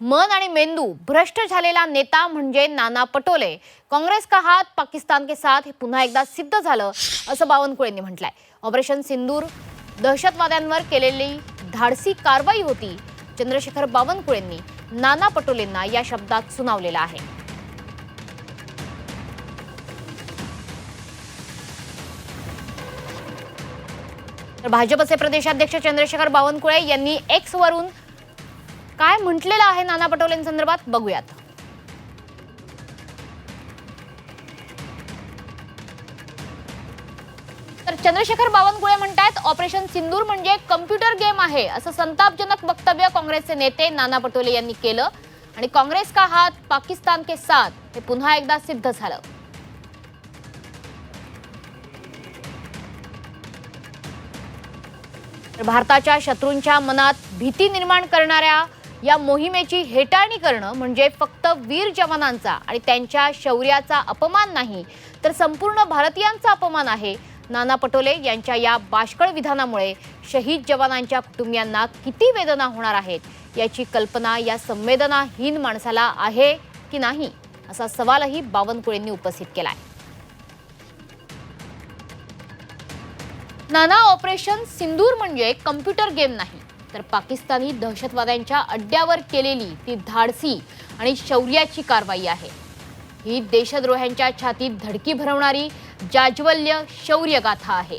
मन आणि मेंदू भ्रष्ट झालेला नेता म्हणजे नाना पटोले. काँग्रेस का हात पाकिस्तान के साथ हे पुन्हा एकदा सिद्ध झालं असं बावनकुळेंनी म्हटलंय. ऑपरेशन सिंदूर दहशतवाद्यांवर केलेली धाडसी कारवाई होती चंद्रशेखर बावनकुळेंनी नाना पटोलेंना या शब्दात सुनावलेला आहे. तर भाजपचे प्रदेशाध्यक्ष चंद्रशेखर बावनकुळे यांनी एक्स वरून काय म्हटलेलं आहे नाना पटोलेंसंदर्भात? बघूयात. तर चंद्रशेखर बावनकुळे म्हणतात ऑपरेशन सिंदूर म्हणजे कम्प्युटर गेम आहे असं संतापजनक वक्तव्य काँग्रेसचे नेते नाना पटोले यांनी केलं. आणि काँग्रेस का हात पाकिस्तान के साथ? हे पुन्हा एकदा सिद्ध झालं. तर भारताच्या शत्रूंच्या मनात भीती निर्माण करणाऱ्या या मोहिमेची हेटाळणी करणं म्हणजे फक्त वीर जवानांचा आणि त्यांच्या शौर्याचा अपमान नाही तर संपूर्ण भारतीयांचा अपमान आहे. नाना पटोले यांच्या या बाष्कळ विधानामुळे शहीद जवानांच्या कुटुंबियांना किती वेदना होणार आहेत याची कल्पना या संवेदनाहीन माणसाला आहे की नाही असा सवालही बावनकुळेंनी उपस्थित केला आहे नाना ऑपरेशन सिंदूर म्हणजे कम्प्युटर गेम नाही तर पाकिस्तानी दहशतवाद्यांच्या अड्ड्यावर केलेली ती धाडसी आणि शौर्याची कारवाई आहे. ही देशद्रोह्यांच्या छातीत धडकी भरवणारी जाज्वल्य शौर्यगाथा आहे.